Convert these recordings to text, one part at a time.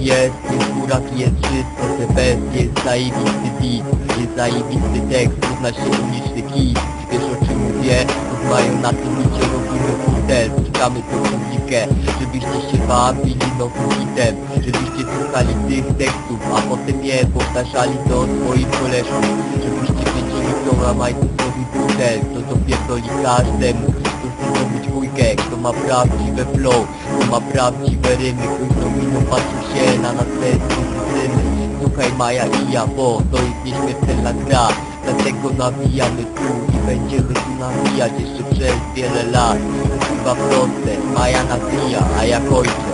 jest, jest góra, jest Te bestie, jest zajebisty beat Jest zajebisty tekst, równa się uliczny kij. Wiesz o czym mówię? Mają na tym bicie, robimy futer Czekamy tą publikę, żebyście się bawili nowym hitem Żebyście słuchali tych tekstów, a potem je powtarzali do swoich koleżków. Żebyście wiedzieli, kto ma majsterzowy butel. Kto to pierdoli każdemu Kto chce zdobyć wujkę, kto ma prawdziwe flow Kto ma prawdziwe rymy Ktoś dominą patrzył się na nas bez Słuchaj Maja i ja, bo to jest nieśmiertelna gra. Dlatego nawijamy tu i będziemy tu nawijać jeszcze przez wiele lat. Chyba proste, Maja nawija, a ja kończę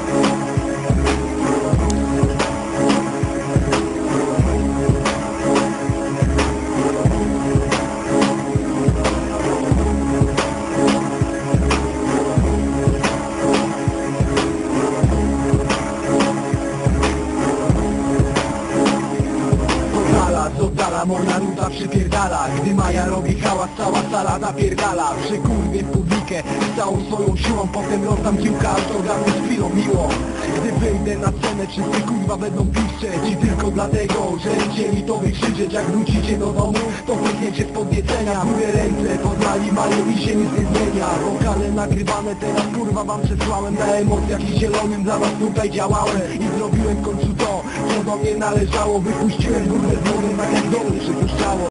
Dala, z oddala, moja nuta przypierdala. Gdy Maja robi hałas, cała sala napierdala Przykurwie publikę całą swoją siłą Potem rozdam kilka autogramów z chwilą miłą Gdy wyjdę na scenę, wszyscy kurwa będą piszczeć I tylko dlatego, że chcieli to wykrzyczeć. Jak wrócicie do domu, to pykniecie z podniecenia. Górę ręce, poznali Maję i się nic nie zmienia. Wokale nagrywane teraz kurwa wam przesłałem. Na emocjach i zielonym dla was tutaj działałem. I zrobiłem w końcu to, co do mnie należało. Wypuściłem górę z młodym, tak jak domy przypuszczało